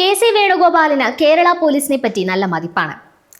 K C വേണുഗോപാലിന് Kerala പോലീസിനെ പറ്റി നല്ല മതിപ്പാണ്.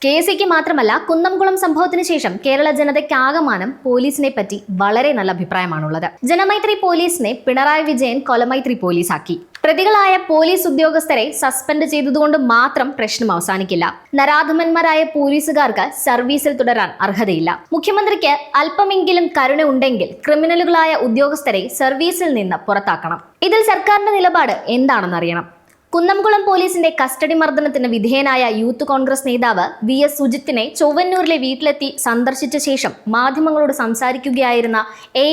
കെ സിക്ക് മാത്രമല്ല കുന്നംകുളം സംഭവത്തിന് ശേഷം കേരള ജനതയ്ക്ക് ആകമാനം പോലീസിനെ പറ്റി വളരെ നല്ല അഭിപ്രായമാണുള്ളത്. ജനമൈത്രി പോലീസിനെ പിണറായി വിജയൻ കൊലമൈത്രി പോലീസാക്കി. പ്രതികളായ പോലീസ് ഉദ്യോഗസ്ഥരെ സസ്പെൻഡ് ചെയ്തതുകൊണ്ട് മാത്രം പ്രശ്നം അവസാനിക്കില്ല. നരാധമന്മാരായ പോലീസുകാർക്ക് സർവീസിൽ തുടരാൻ അർഹതയില്ല. മുഖ്യമന്ത്രിക്ക് അല്പമെങ്കിലും കരുണ ഉണ്ടെങ്കിൽ ക്രിമിനലുകളായ ഉദ്യോഗസ്ഥരെ സർവീസിൽ നിന്ന് പുറത്താക്കണം. ഇതിൽ സർക്കാരിന്റെ നിലപാട് എന്താണെന്നറിയണം. കുന്നംകുളം പോലീസിന്റെ കസ്റ്റഡി മർദ്ദനത്തിന് വിധേയനായ യൂത്ത് കോൺഗ്രസ് നേതാവ് വി എസ് സുജിത്തിനെ ചൊവ്വന്നൂരിലെ വീട്ടിലെത്തി സന്ദർശിച്ച ശേഷം മാധ്യമങ്ങളോട് സംസാരിക്കുകയായിരുന്ന A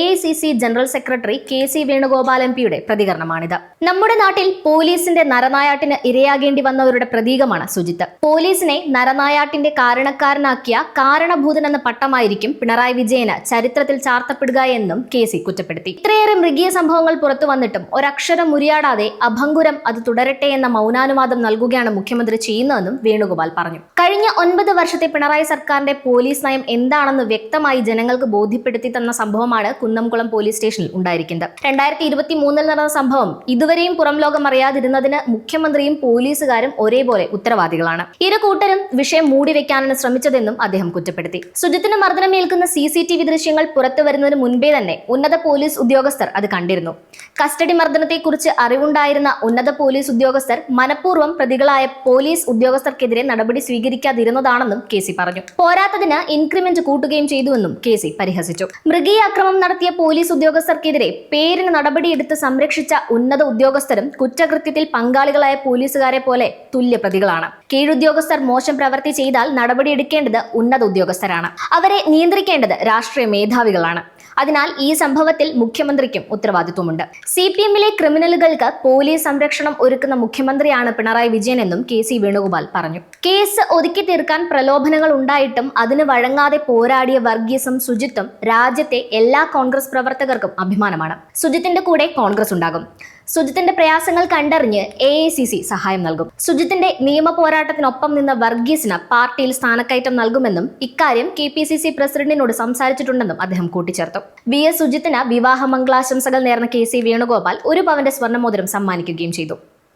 general secretary K C Venugopal M പിയുടെ പ്രതികരണമാണിത്. നമ്മുടെ നാട്ടിൽ പോലീസിന്റെ നരനായാട്ടിന് ഇരയാകേണ്ടി വന്നവരുടെ പ്രതീകമാണ് സുജിത്ത്. പോലീസിനെ നരനായാട്ടിന്റെ കാരണക്കാരനാക്കിയ കാരണഭൂതൻ എന്ന പട്ടമായിരിക്കും പിണറായി വിജയന് ചരിത്രത്തിൽ ചാർത്തപ്പെടുക എന്നും കെ സി കുറ്റപ്പെടുത്തി. ഇത്രയേറെ മൃഗീയ സംഭവങ്ങൾ പുറത്തു വന്നിട്ടും ഒരക്ഷരം മുരിയാടാതെ അഭംഗുരം അത് തുടരട്ടെ എന്ന മൗനാനുവാദം നൽകുകയാണ് മുഖ്യമന്ത്രി ചെയ്യുന്നതെന്നും വേണുഗോപാൽ പറഞ്ഞു. കഴിഞ്ഞ ഒൻപത് വർഷത്തെ പിണറായി സർക്കാരിന്റെ പോലീസ് നയം എന്താണെന്ന് വ്യക്തമായി ജനങ്ങൾക്ക് ബോധ്യപ്പെടുത്തി തന്ന സംഭവമാണ് കുന്നംകുളം പോലീസ് സ്റ്റേഷനിൽ ഉണ്ടായിരിക്കുന്നത്. രണ്ടായിരത്തി ഇരുപത്തി മൂന്നിൽ നടന്ന സംഭവം ഇതുവരെയും പുറം ലോകം അറിയാതിരുന്നതിന് മുഖ്യമന്ത്രിയും പോലീസുകാരും ഒരേപോലെ ഉത്തരവാദികളാണ്. ഇരു കൂട്ടരും വിഷയം മൂടിവെക്കാനാണ് ശ്രമിച്ചതെന്നും അദ്ദേഹം കുറ്റപ്പെടുത്തി. സുജിത്തിന് മർദ്ദനമേൽക്കുന്ന സി സി ടി വി ദൃശ്യങ്ങൾ പുറത്തു വരുന്നതിന് മുൻപേ തന്നെ ഉന്നത പോലീസ് ഉദ്യോഗസ്ഥർ അത് കണ്ടിരുന്നു. കസ്റ്റഡി മർദ്ദനത്തെക്കുറിച്ച് അറിവുണ്ടായിരുന്ന ഉന്നത പോലീസ് ഉദ്യോഗസ്ഥർ മനഃപൂർവം പ്രതികളായ പോലീസ് ഉദ്യോഗസ്ഥർക്കെതിരെ നടപടി സ്വീകരിക്കാതിരുന്നതാണെന്നും കെ സി പറഞ്ഞു. പോരാത്തതിന് ഇൻക്രിമെന്റ് കൂട്ടുകയും ചെയ്തുവെന്നും കെ സി പരിഹസിച്ചു. മൃഗീയ അക്രമം നടത്തിയ പോലീസ് ഉദ്യോഗസ്ഥർക്കെതിരെ പേരിന് നടപടിയെടുത്ത് സംരക്ഷിച്ച ഉന്നത ഉദ്യോഗസ്ഥരും കുറ്റകൃത്യത്തിൽ പങ്കാളികളായ പോലീസുകാരെ പോലെ തുല്യ പ്രതികളാണ് കീഴുദ്യോഗസ്ഥർ മോശം പ്രവൃത്തി ചെയ്താൽ നടപടിയെടുക്കേണ്ടത് ഉന്നത ഉദ്യോഗസ്ഥരാണ്. അവരെ നിയന്ത്രിക്കേണ്ടത് രാഷ്ട്രീയ മേധാവികളാണ്. അതിനാൽ ഈ സംഭവത്തിൽ മുഖ്യമന്ത്രിക്കും ഉത്തരവാദിത്വമുണ്ട്. സി പി എമ്മിലെ ക്രിമിനലുകൾക്ക് പോലീസ് സംരക്ഷണം ഒരുക്കുന്ന മുഖ്യമന്ത്രിയാണ് പിണറായി വിജയൻ എന്നും കെ സി വേണുഗോപാൽ പറഞ്ഞു. കേസ് ഒതുക്കി തീർക്കാൻ പ്രലോഭനങ്ങൾ ഉണ്ടായിട്ടും അതിന് വഴങ്ങാതെ പോരാടിയ വർഗീസും സുജിത്തും രാജ്യത്തെ എല്ലാ കോൺഗ്രസ് പ്രവർത്തകർക്കും അഭിമാനമാണ്. സുജിത്തിന്റെ കൂടെ കോൺഗ്രസ് ഉണ്ടാകും. സുജിത്തിന്റെ പ്രയാസങ്ങൾ കണ്ടറിഞ്ഞ് എ ഐ സി സി സഹായം നൽകും. സുജിത്തിന്റെ നിയമ പോരാട്ടത്തിനൊപ്പം നിന്ന വർഗീസിന് പാർട്ടിയിൽ സ്ഥാനക്കയറ്റം നൽകുമെന്നും ഇക്കാര്യം കെ പി സി സി പ്രസിഡന്റിനോട് സംസാരിച്ചിട്ടുണ്ടെന്നും അദ്ദേഹം കൂട്ടിച്ചേർത്തു. വി എസ് സുജിത്തിന് വിവാഹ മംഗളാശംസകൾ നേർന്ന കെ സി വേണുഗോപാൽ ഒരു പവന്റെ സ്വർണമോതിരം സമ്മാനിക്കുകയും ചെയ്തു.